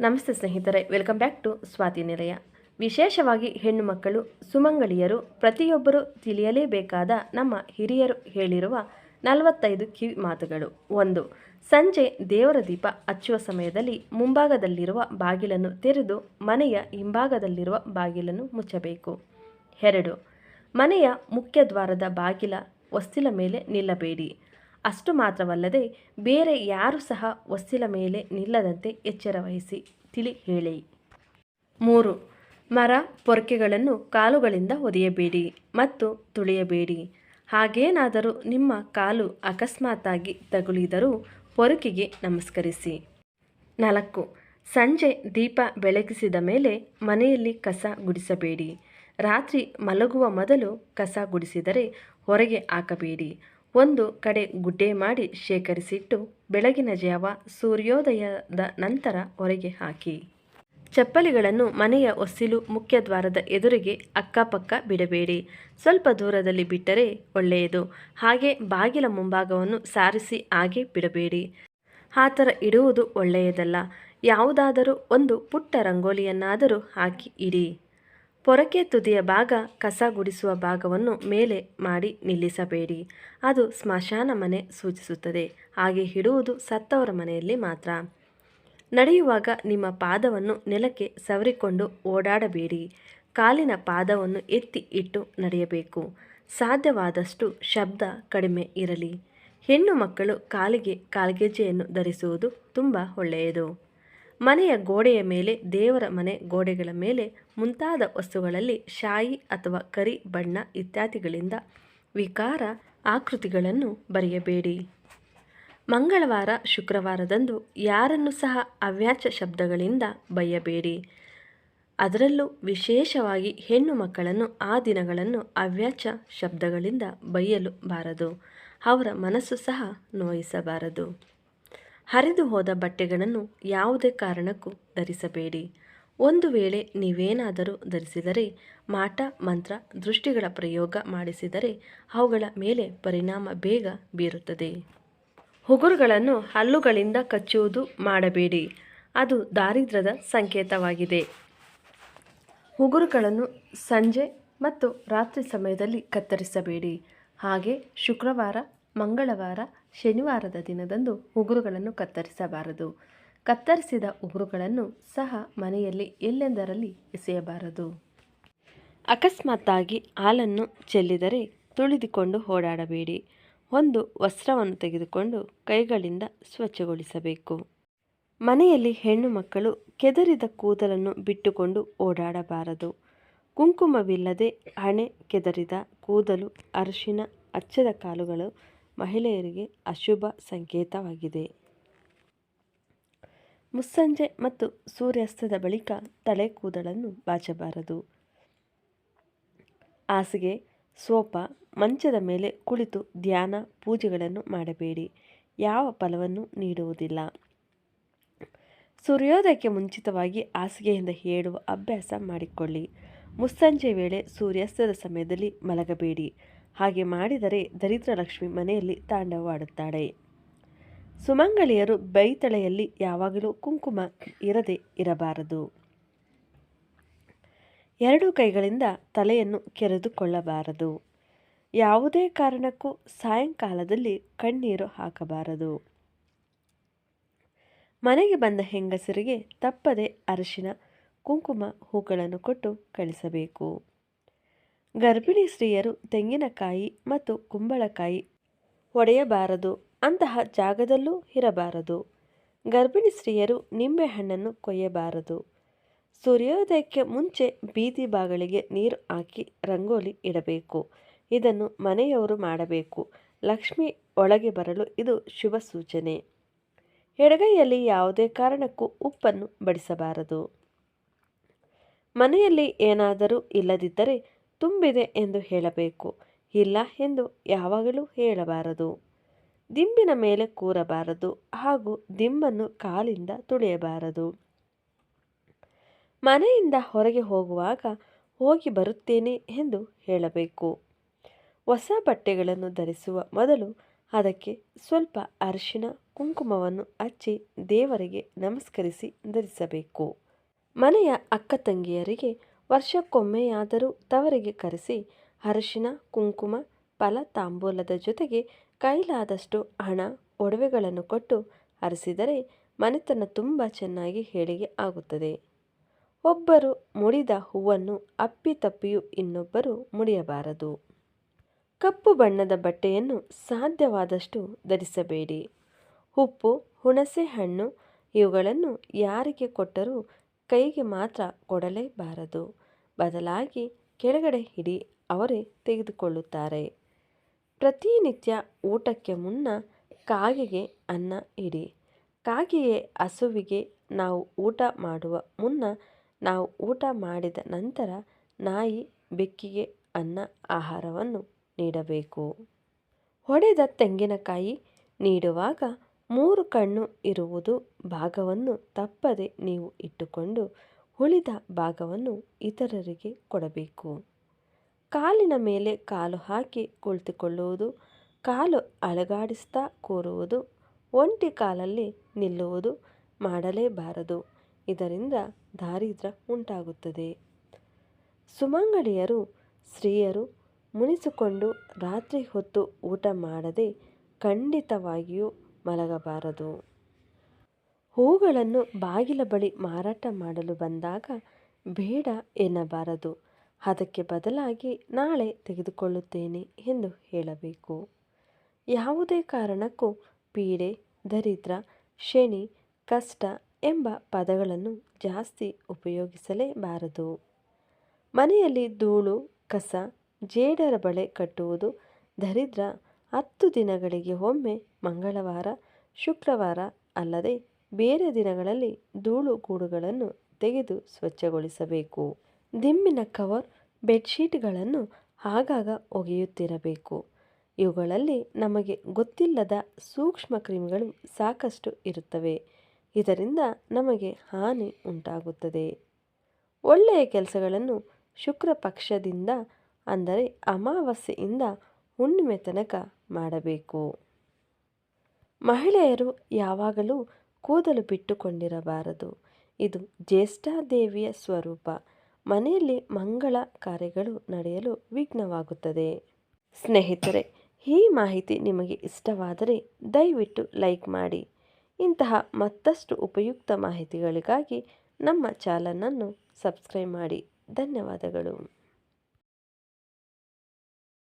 ನಮಸ್ತೆ ಸ್ನೇಹಿತರೆ, welcome back to Swati ನಿಲಯ. ವಿಶೇಷವಾಗಿ ಹೆಣ್ಣು ಮಕ್ಕಳು ಸುಮಂಗಳಿಯರು ಪ್ರತಿಯೊಬ್ಬರು ತಿಳಿಯಲೇಬೇಕಾದ ನಮ್ಮ ಹಿರಿಯರು ಹೇಳಿರುವ ನಲವತ್ತೈದು ಕಿವಿ ಮಾತುಗಳು. ಒಂದು, ಸಂಜೆ ದೇವರ ದೀಪ ಹಚ್ಚುವ ಸಮಯದಲ್ಲಿ ಮುಂಭಾಗದಲ್ಲಿರುವ ಬಾಗಿಲನ್ನು ತೆರೆದು ಮನೆಯ ಹಿಂಭಾಗದಲ್ಲಿರುವ ಬಾಗಿಲನ್ನು ಮುಚ್ಚಬೇಕು. ಎರಡು, ಮನೆಯ ಮುಖ್ಯ ದ್ವಾರದ ಬಾಗಿಲ ವಸ್ತಿಲ ಮೇಲೆ ನಿಲ್ಲಬೇಡಿ. ಅಷ್ಟು ಮಾತ್ರವಲ್ಲದೆ ಬೇರೆ ಯಾರು ಸಹ ವಸ್ತಿಲ ಮೇಲೆ ನಿಲ್ಲದಂತೆ ಎಚ್ಚರ ವಹಿಸಿ. ತಿಳಿ ಹೇಳಿ. ಮೂರು, ಮರ ಪೊರಕೆಗಳನ್ನು ಕಾಲುಗಳಿಂದ ಒದೆಯಬೇಡಿ ಮತ್ತು ತುಳಿಯಬೇಡಿ. ಹಾಗೇನಾದರೂ ನಿಮ್ಮ ಕಾಲು ಅಕಸ್ಮಾತ್ತಾಗಿ ತಗುಲಿದರೂ ಪೊರಕೆಗೆ ನಮಸ್ಕರಿಸಿ. ನಾಲ್ಕು, ಸಂಜೆ ದೀಪ ಬೆಳಗಿಸಿದ ಮೇಲೆ ಮನೆಯಲ್ಲಿ ಕಸ ಗುಡಿಸಬೇಡಿ. ರಾತ್ರಿ ಮಲಗುವ ಮೊದಲು ಕಸ ಗುಡಿಸಿದರೆ ಹೊರಗೆ ಹಾಕಬೇಡಿ. ಒಂದು ಕಡೆ ಗುಡ್ಡೆ ಮಾಡಿ ಶೇಖರಿಸಿಟ್ಟು ಬೆಳಗಿನ ಜಾವ ಸೂರ್ಯೋದಯದ ನಂತರ ಹೊರಗೆ ಹಾಕಿ. ಚಪ್ಪಲಿಗಳನ್ನು ಮನೆಯ ಒಸಿಲು ಮುಖ್ಯ ದ್ವಾರದ ಎದುರಿಗೆ ಅಕ್ಕಪಕ್ಕ ಬಿಡಬೇಡಿ. ಸ್ವಲ್ಪ ದೂರದಲ್ಲಿ ಬಿಟ್ಟರೆ ಒಳ್ಳೆಯದು. ಹಾಗೆ ಬಾಗಿಲ ಮುಂಭಾಗವನ್ನು ಸಾರಿಸಿ ಹಾಗೆ ಬಿಡಬೇಡಿ. ಆ ಥರ ಇಡುವುದು ಒಳ್ಳೆಯದಲ್ಲ. ಯಾವುದಾದರೂ ಒಂದು ಪುಟ್ಟ ರಂಗೋಲಿಯನ್ನಾದರೂ ಹಾಕಿ ಇಡಿ. ಪೊರಕೆ ತುದಿಯ ಭಾಗ ಕಸ ಗುಡಿಸುವ ಭಾಗವನ್ನು ಮೇಲೆ ಮಾಡಿ ನಿಲ್ಲಿಸಬೇಡಿ. ಅದು ಸ್ಮಶಾನ ಮನೆ ಸೂಚಿಸುತ್ತದೆ. ಹಾಗೆ ಹಿಡುವುದು ಸತ್ತವರ ಮನೆಯಲ್ಲಿ ಮಾತ್ರ. ನಡೆಯುವಾಗ ನಿಮ್ಮ ಪಾದವನ್ನು ನೆಲಕ್ಕೆ ಸವರಿಕೊಂಡು ಓಡಾಡಬೇಡಿ. ಕಾಲಿನ ಪಾದವನ್ನು ಎತ್ತಿ ಇಟ್ಟು ನಡೆಯಬೇಕು. ಸಾಧ್ಯವಾದಷ್ಟು ಶಬ್ದ ಕಡಿಮೆ ಇರಲಿ. ಹೆಣ್ಣು ಮಕ್ಕಳು ಕಾಲಿಗೆ ಕಾಲ್ಗೆಜ್ಜೆಯನ್ನು ಧರಿಸುವುದು ತುಂಬ ಒಳ್ಳೆಯದು. ಮನೆಯ ಗೋಡೆಯ ಮೇಲೆ, ದೇವರ ಮನೆ ಗೋಡೆಗಳ ಮೇಲೆ ಮುಂತಾದ ವಸ್ತುಗಳಲ್ಲಿ ಶಾಯಿ ಅಥವಾ ಕರಿ ಬಣ್ಣ ಇತ್ಯಾದಿಗಳಿಂದ ವಿಕಾರ ಆಕೃತಿಗಳನ್ನು ಬರೆಯಬೇಡಿ. ಮಂಗಳವಾರ, ಶುಕ್ರವಾರದಂದು ಯಾರನ್ನು ಸಹ ಅವ್ಯಾಚ ಶಬ್ದಗಳಿಂದ ಬೈಯಬೇಡಿ. ಅದರಲ್ಲೂ ವಿಶೇಷವಾಗಿ ಹೆಣ್ಣು ಮಕ್ಕಳನ್ನು ಆ ದಿನಗಳನ್ನು ಅವ್ಯಾಚ ಶಬ್ದಗಳಿಂದ ಬಯ್ಯಲು ಬಾರದು. ಅವರ ಮನಸ್ಸು ಸಹ ನೋಯಿಸಬಾರದು. ಹರಿದು ಹೋದ ಬಟ್ಟೆಗಳನ್ನು ಯಾವುದೇ ಕಾರಣಕ್ಕೂ ಧರಿಸಬೇಡಿ. ಒಂದು ವೇಳೆ ನೀವೇನಾದರೂ ಧರಿಸಿದರೆ, ಮಾಟ, ಮಂತ್ರ, ದೃಷ್ಟಿಗಳ ಪ್ರಯೋಗ ಮಾಡಿಸಿದರೆ ಅವುಗಳ ಮೇಲೆ ಪರಿಣಾಮ ಬೇಗ ಬೀರುತ್ತದೆ. ಹುಗುರುಗಳನ್ನು ಹಲ್ಲುಗಳಿಂದ ಕಚ್ಚುವುದು ಮಾಡಬೇಡಿ. ಅದು ದಾರಿದ್ರ್ಯದ ಸಂಕೇತವಾಗಿದೆ. ಉಗುರುಗಳನ್ನು ಸಂಜೆ ಮತ್ತು ರಾತ್ರಿ ಸಮಯದಲ್ಲಿ ಕತ್ತರಿಸಬೇಡಿ. ಹಾಗೆ ಶುಕ್ರವಾರ ಮಂಗಳವಾರ ಶನಿವಾರದ ದಿನದಂದು ಉಗುರುಗಳನ್ನು ಕತ್ತರಿಸಬಾರದು. ಕತ್ತರಿಸಿದ ಉಗುರುಗಳನ್ನು ಸಹ ಮನೆಯಲ್ಲಿ ಎಲ್ಲೆಂದರಲ್ಲಿ ಎಸೆಯಬಾರದು. ಅಕಸ್ಮಾತ್ತಾಗಿ ಹಾಲನ್ನು ಚೆಲ್ಲಿದರೆ ತುಳಿದುಕೊಂಡು ಓಡಾಡಬೇಡಿ. ಒಂದು ವಸ್ತ್ರವನ್ನು ತೆಗೆದುಕೊಂಡು ಕೈಗಳಿಂದ ಸ್ವಚ್ಛಗೊಳಿಸಬೇಕು. ಮನೆಯಲ್ಲಿ ಹೆಣ್ಣು ಮಕ್ಕಳು ಕೆದರಿದ ಕೂದಲನ್ನು ಬಿಟ್ಟುಕೊಂಡು ಓಡಾಡಬಾರದು. ಕುಂಕುಮವಿಲ್ಲದೆ ಹಣೆ ಕೆದರಿದ ಕೂದಲು ಅರಿಶಿನ, ಅಚ್ಚದ ಕಾಲುಗಳು ಮಹಿಳೆಯರಿಗೆ ಅಶುಭ ಸಂಕೇತವಾಗಿದೆ. ಮುಸ್ಸಂಜೆ ಮತ್ತು ಸೂರ್ಯಾಸ್ತದ ಬಳಿಕ ತಲೆ ಕೂದಲನ್ನು ಬಾಚಬಾರದು. ಹಾಸಿಗೆ, ಸೋಪ, ಮಂಚದ ಮೇಲೆ ಕುಳಿತು ಧ್ಯಾನ, ಪೂಜೆಗಳನ್ನು ಮಾಡಬೇಡಿ. ಯಾವ ಫಲವನ್ನು ನೀಡುವುದಿಲ್ಲ. ಸೂರ್ಯೋದಯಕ್ಕೆ ಮುಂಚಿತವಾಗಿ ಹಾಸಿಗೆಯಿಂದ ಹೇಳುವ ಅಭ್ಯಾಸ ಮಾಡಿಕೊಳ್ಳಿ. ಮುಸ್ಸಂಜೆ ವೇಳೆ ಸೂರ್ಯಾಸ್ತದ ಸಮಯದಲ್ಲಿ ಮಲಗಬೇಡಿ. ಹಾಗೆ ಮಾಡಿದರೆ ದರಿದ್ರಲಕ್ಷ್ಮಿ ಮನೆಯಲ್ಲಿ ತಾಂಡವವಾಡುತ್ತಾಳೆ ಸುಮಂಗಳಿಯರು ಬೈತಳೆಯಲ್ಲಿ ಯಾವಾಗಲೂ ಕುಂಕುಮ ಇರದೆ ಇರಬಾರದು. ಎರಡು ಕೈಗಳಿಂದ ತಲೆಯನ್ನು ಕೆರೆದುಕೊಳ್ಳಬಾರದು. ಯಾವುದೇ ಕಾರಣಕ್ಕೂ ಸಾಯಂಕಾಲದಲ್ಲಿ ಕಣ್ಣೀರು ಹಾಕಬಾರದು. ಮನೆಗೆ ಬಂದ ಹೆಂಗಸರಿಗೆ ತಪ್ಪದೆ ಅರಿಶಿನ, ಕುಂಕುಮ ಹೂಗಳನ್ನು ಕೊಟ್ಟು ಕಳಿಸಬೇಕು. ಗರ್ಭಿಣಿ ಸ್ತ್ರೀಯರು ತೆಂಗಿನಕಾಯಿ ಮತ್ತು ಕುಂಬಳಕಾಯಿ ಒಡೆಯಬಾರದು, ಅಂತಹ ಜಾಗದಲ್ಲೂ ಇರಬಾರದು. ಗರ್ಭಿಣಿ ಸ್ತ್ರೀಯರು ನಿಂಬೆಹಣ್ಣನ್ನು ಕೊಯ್ಯಬಾರದು. ಸೂರ್ಯೋದಯಕ್ಕೆ ಮುಂಚೆ ಬೀದಿ ಬಾಗಳಿಗೆ ನೀರು ಹಾಕಿ ರಂಗೋಲಿ ಇಡಬೇಕು. ಇದನ್ನು ಮನೆಯವರು ಮಾಡಬೇಕು. ಲಕ್ಷ್ಮಿ ಒಳಗೆ ಬರಲು ಇದು ಶುಭ ಸೂಚನೆ. ಎಡಗೈಯಲ್ಲಿ ಯಾವುದೇ ಕಾರಣಕ್ಕೂ ಉಪ್ಪನ್ನು ಬಡಿಸಬಾರದು. ಮನೆಯಲ್ಲಿ ಏನಾದರೂ ಇಲ್ಲದಿದ್ದರೆ ತುಂಬಿದೆ ಎಂದು ಹೇಳಬೇಕು. ಇಲ್ಲ ಎಂದು ಯಾವಾಗಲೂ ಹೇಳಬಾರದು. ದಿಂಬಿನ ಮೇಲೆ ಕೂರಬಾರದು ಹಾಗೂ ದಿಂಬನ್ನು ಕಾಲಿಂದ ತುಳಿಯಬಾರದು. ಮನೆಯಿಂದ ಹೊರಗೆ ಹೋಗುವಾಗ ಹೋಗಿ ಬರುತ್ತೇನೆ ಎಂದು ಹೇಳಬೇಕು. ಹೊಸ ಬಟ್ಟೆಗಳನ್ನು ಧರಿಸುವ ಮೊದಲು ಅದಕ್ಕೆ ಸ್ವಲ್ಪ ಅರಿಶಿನ, ಕುಂಕುಮವನ್ನು ಹಚ್ಚಿ ದೇವರಿಗೆ ನಮಸ್ಕರಿಸಿ ಧರಿಸಬೇಕು. ಮನೆಯ ಅಕ್ಕ ತಂಗಿಯರಿಗೆ ವರ್ಷಕ್ಕೊಮ್ಮೆಯಾದರೂ ತವರಿಗೆ ಕರೆಸಿ, ಅರಶಿನ, ಕುಂಕುಮ, ಫಲ ತಾಂಬೂಲದ ಜೊತೆಗೆ ಕೈಲಾದಷ್ಟು ಹಣ, ಒಡವೆಗಳನ್ನು ಕೊಟ್ಟು ಅರಸಿದರೆ ಮನೆತನ ತುಂಬ ಚೆನ್ನಾಗಿ ಹೇಳಿಗೆ ಆಗುತ್ತದೆ. ಒಬ್ಬರು ಮುಡಿದ ಹೂವನ್ನು ಅಪ್ಪಿತಪ್ಪಿಯೂ ಇನ್ನೊಬ್ಬರು ಮುಡಿಯಬಾರದು. ಕಪ್ಪು ಬಣ್ಣದ ಬಟ್ಟೆಯನ್ನು ಸಾಧ್ಯವಾದಷ್ಟು ಧರಿಸಬೇಡಿ. ಉಪ್ಪು, ಹುಣಸೆ ಹಣ್ಣು ಇವುಗಳನ್ನು ಯಾರಿಗೆ ಕೊಟ್ಟರೂ ಕೈಗೆ ಮಾತ್ರ ಕೊಡಲೇಬಾರದು. ಬದಲಾಗಿ ಕೆಳಗಡೆ ಹಿಡಿ ಅವರೇ ತೆಗೆದುಕೊಳ್ಳುತ್ತಾರೆ. ಪ್ರತಿನಿತ್ಯ ಊಟಕ್ಕೆ ಮುನ್ನ ಕಾಗೆಗೆ ಅನ್ನ ಇಡಿ. ಕಾಗೆಯೇ ಹಸುವಿಗೆ ನಾವು ಊಟ ಮಾಡುವ ಮುನ್ನ ನಾವು ಊಟ ಮಾಡಿದ ನಂತರ ನಾಯಿ ಬೆಕ್ಕಿಗೆ ಅನ್ನ ಆಹಾರವನ್ನು ನೀಡಬೇಕು. ಹೊಡೆದ ತೆಂಗಿನಕಾಯಿ ನೀಡುವಾಗ ಮೂರು ಕಣ್ಣು ಇರುವುದು ಭಾಗವನ್ನು ತಪ್ಪದೆ ನೀವು ಇಟ್ಟುಕೊಂಡು ಉಳಿದ ಭಾಗವನ್ನು ಇತರರಿಗೆ ಕೊಡಬೇಕು. ಕಾಲಿನ ಮೇಲೆ ಕಾಲು ಹಾಕಿ ಕುಳಿತುಕೊಳ್ಳುವುದು, ಕಾಲು ಅಳಗಾಡಿಸ್ತಾ ಕೂರುವುದು, ಒಂಟಿ ಕಾಲಲ್ಲಿ ನಿಲ್ಲುವುದು ಮಾಡಲೇಬಾರದು. ಇದರಿಂದ ದಾರಿದ್ರ್ಯ ಉಂಟಾಗುತ್ತದೆ. ಸುಮಂಗಳಿಯರು ಸ್ತ್ರೀಯರು ಮುನಿಸಿಕೊಂಡು ರಾತ್ರಿ ಹೊತ್ತು ಊಟ ಮಾಡದೆ ಖಂಡಿತವಾಗಿಯೂ ಮಲಗಬಾರದು. ಹೂಗಳನ್ನು ಬಾಗಿಲ ಬಳಿ ಮಾರಾಟ ಮಾಡಲು ಬಂದಾಗ ಬೇಡ ಎನ್ನಬಾರದು. ಅದಕ್ಕೆ ಬದಲಾಗಿ ನಾಳೆ ತೆಗೆದುಕೊಳ್ಳುತ್ತೇನೆ ಎಂದು ಹೇಳಬೇಕು. ಯಾವುದೇ ಕಾರಣಕ್ಕೂ ಪೀಡೆ, ದರಿದ್ರ, ಶನಿ, ಕಷ್ಟ ಎಂಬ ಪದಗಳನ್ನು ಜಾಸ್ತಿ ಉಪಯೋಗಿಸಲೇಬಾರದು. ಮನೆಯಲ್ಲಿ ಧೂಳು, ಕಸ, ಜೇಡರ ಬಳೆ ಕಟ್ಟುವುದು ದರಿದ್ರ ಹತ್ತು ದಿನಗಳಿಗೆ ಒಮ್ಮೆ ಮಂಗಳವಾರ, ಶುಕ್ರವಾರ ಅಲ್ಲದೆ ಬೇರೆ ದಿನಗಳಲ್ಲಿ ಧೂಳು ಗೂಡುಗಳನ್ನು ತೆಗೆದು ಸ್ವಚ್ಛಗೊಳಿಸಬೇಕು. ದಿಂಬಿನ ಕವರ್, ಬೆಡ್ಶೀಟ್ಗಳನ್ನು ಆಗಾಗ ಒಗೆಯುತ್ತಿರಬೇಕು. ಇವುಗಳಲ್ಲಿ ನಮಗೆ ಗೊತ್ತಿಲ್ಲದ ಸೂಕ್ಷ್ಮ ಕ್ರಿಮಿಗಳು ಸಾಕಷ್ಟು ಇರುತ್ತವೆ. ಇದರಿಂದ ನಮಗೆ ಹಾನಿ ಉಂಟಾಗುತ್ತದೆ. ಒಳ್ಳೆಯ ಕೆಲಸಗಳನ್ನು ಶುಕ್ರ ಪಕ್ಷದಿಂದ ಅಂದರೆ ಅಮಾವಾಸ್ಯೆಯಿಂದ ಹುಣ್ಣಿಮೆ ತನಕ ಮಾಡಬೇಕು. ಮಹಿಳೆಯರು ಯಾವಾಗಲೂ ಕೂದಲು ಬಿಟ್ಟುಕೊಂಡಿರಬಾರದು. ಇದು ಜ್ಯೇಷ್ಠಾದೇವಿಯ ಸ್ವರೂಪ. ಮನೆಯಲ್ಲಿ ಮಂಗಳ ಕಾರ್ಯಗಳು ನಡೆಯಲು ವಿಘ್ನವಾಗುತ್ತದೆ. ಸ್ನೇಹಿತರೆ, ಈ ಮಾಹಿತಿ ನಿಮಗೆ ಇಷ್ಟವಾದರೆ ದಯವಿಟ್ಟು ಲೈಕ್ ಮಾಡಿ. ಇಂತಹ ಮತ್ತಷ್ಟು ಉಪಯುಕ್ತ ಮಾಹಿತಿಗಳಿಗಾಗಿ ನಮ್ಮ ಚಾನಲನ್ನು ಸಬ್ಸ್ಕ್ರೈಬ್ ಮಾಡಿ. ಧನ್ಯವಾದಗಳು.